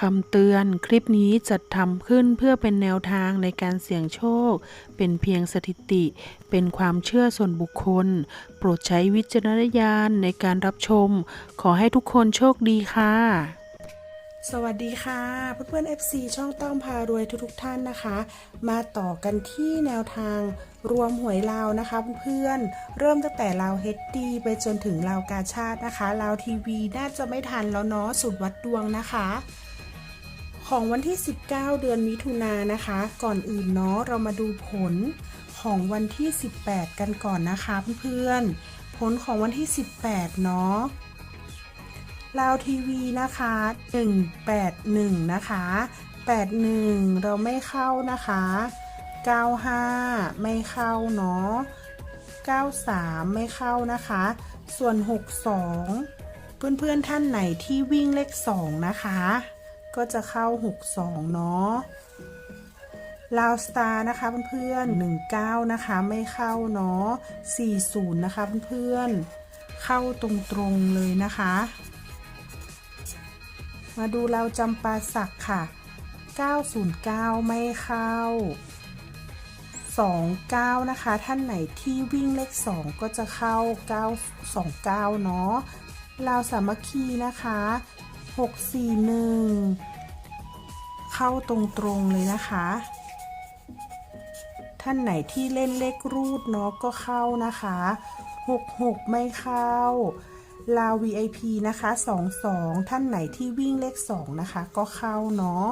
คำเตือนคลิปนี้จัดทำขึ้นเพื่อเป็นแนวทางในการเสี่ยงโชค เป็นเพียงสถิติ เป็นความเชื่อส่วนบุคคล โปรดใช้วิจารณญาณในการรับชม ขอให้ทุกคนโชคดีค่ะ สวัสดีค่ะเพื่อนๆ FC ช่องต้อมพารวยทุกๆท่านนะคะ มาต่อกันที่แนวทางรวมหวยลาวนะคะเพื่อนๆเริ่มตั้งแต่ลาวเฮดดีไปจนถึงลาวกาชาตินะคะลาวทีวีน่าจะไม่ทันแล้วเนาะสุดวัดดวงนะคะ ของวันที่ 19 เดือนมิถุนายนนะคะ ก่อนอื่นเนาะเรามาดูผลของวันที่ 18 กันก่อนนะคะเพื่อนๆ ผลของวันที่ 18 เนาะลาวทีวีนะคะ 181 นะคะ 81 เราไม่เข้านะคะ 95 ไม่เข้าเนาะ 93 ไม่เข้านะคะ ส่วน 62 เพื่อนๆท่านไหนที่วิ่งเลข 2 นะคะ ก็จะเข้า 62 เนาะลาวสตาร์นะคะเพื่อนๆ19 นะคะ ไม่เข้าเนาะ40 นะคะเพื่อนๆเข้าตรงๆเลยนะคะ มาดูเราจำปาสักค่ะ 909 ไม่เข้า 29 นะคะ ท่านไหนที่วิ่งเลข 2 ก็จะเข้า 929 เนาะเราวสามัคคีนะคะ 641 เข้าตรงๆเลยนะคะ ท่านไหนที่เล่นเลขรูดเนาะก็เข้านะคะ 66 ไม่เข้า ลาว VIP นะคะ 22 ท่านไหนที่วิ่งเลข 2 นะคะ ก็เข้าเนาะ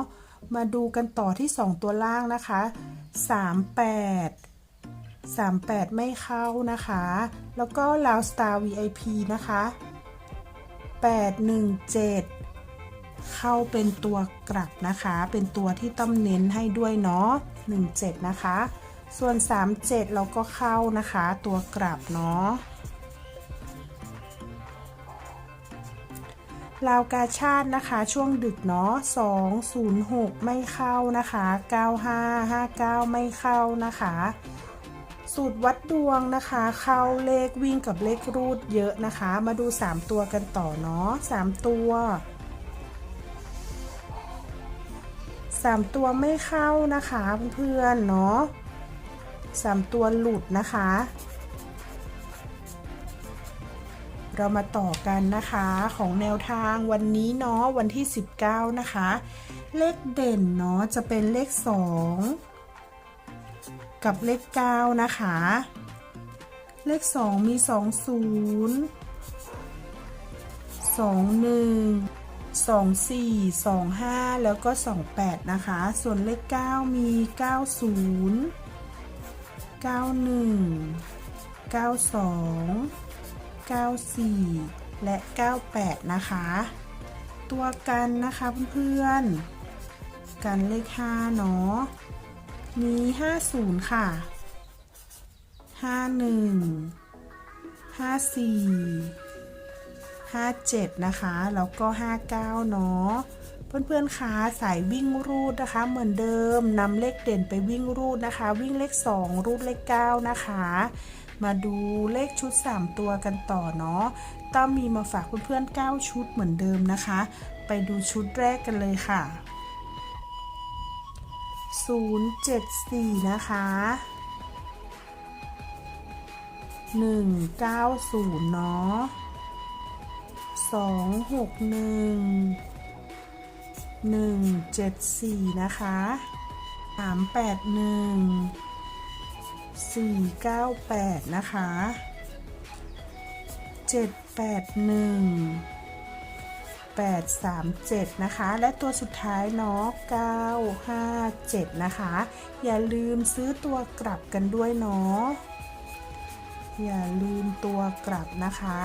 มาดูกันต่อที่ 2 ตัวล่างนะคะ 38 38 ไม่เข้านะคะ แล้วก็ลาว Star VIP นะคะ 817 เข้าเป็นตัวกลับนะคะ เป็นตัวที่ต้องเน้นให้ด้วยเนาะ17 นะคะ ส่วน 37 เราก็เข้านะคะ ตัวกลับเนาะลาวกาชาตินะคะช่วงดึกเนาะ206 ไม่เข้านะคะ 9559 ไม่เข้านะคะ สูตรวัดดวงนะคะ เข้าเลขวิ่งกับเลขรูดเยอะนะคะ มาดู 3 ตัวกันต่อเนาะ3ตัว 3ตัวไม่เข้านะคะเพื่อนๆเนาะ3ตัวหลุดนะคะ เรามาต่อกันนะคะของแนวทางวันนี้เนาะวันที่ 19 นะคะ เลขเด่นเนาะจะเป็นเลข 2 กับเลข 9 นะคะ เลข 2 มี 20 21 24 25 แล้วก็ 28 นะคะ ส่วนเลข 9 มี 90 91 92 94 และ 98 นะคะ ตัวกันนะคะเพื่อนๆ กันเลข 5 เนาะ มี 50 ค่ะ 51 54 57 นะคะ แล้วก็ 59 เนาะเพื่อนๆคะสายวิ่งรูดนะคะ เหมือนเดิมนำเลขเด่นไปวิ่งรูดนะคะ วิ่งเลข 2 รูดเลข 9 นะคะ มาดูเลขชุด 3 ตัวกันต่อเนาะต้อมมีมาฝากเพื่อนๆ9ชุดเหมือนเดิมนะคะ ไปดูชุดแรกกันเลยค่ะ 074 นะคะ 190 เนาะ สองหกหนึ่งหนึ่งเจ็ดสี่นะคะสามแปดหนึ่งสี่เก้าแปดนะคะเจ็ดแปดหนึ่งแปดสามเจ็ดนะคะ และตัวสุดท้ายเนาะเก้าห้าเจ็ดนะคะ อย่าลืมซื้อตัวกลับกันด้วยเนาะอย่าลืมตัวกลับนะคะ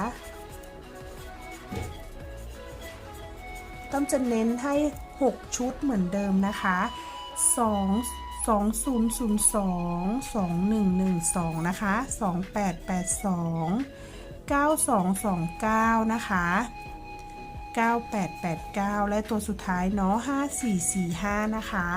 ต้องจะเน้นให้ 6 ชุดเหมือนเดิมนะคะ 2 2002 2112 นะคะ 2882 9229 นะคะ 9889 และตัวสุดท้ายเนาะ5445 นะคะ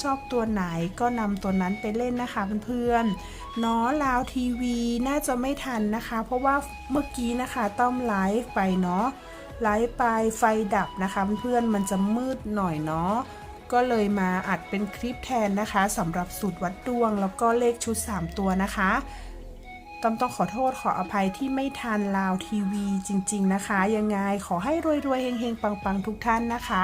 ชอบตัวไหนก็นำตัวนั้นไปเล่นนะคะเพื่อนๆเนาะลาวทีวีน่าจะไม่ทันนะคะ เพราะว่าเมื่อกี้นะคะต้อมไลฟ์ไปเนาะไลฟ์ไปไฟดับนะคะเพื่อนๆมันจะมืดหน่อยเนาะก็เลยมาอัดเป็นคลิปแทนนะคะสำหรับสูตรวัดดวง แล้วก็เลขชุด 3 ตัวนะคะต้อมต้องขอโทษขออภัยที่ไม่ทันลาวทีวีจริง ๆ นะคะ ยังไงขอให้รวยๆเฮงๆ ปัง ๆ ทุกท่านนะคะ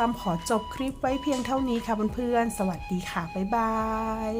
ตั้มขอจบคลิปไว้เพียงเท่านี้ค่ะเพื่อนๆ สวัสดีค่ะ บ๊ายบาย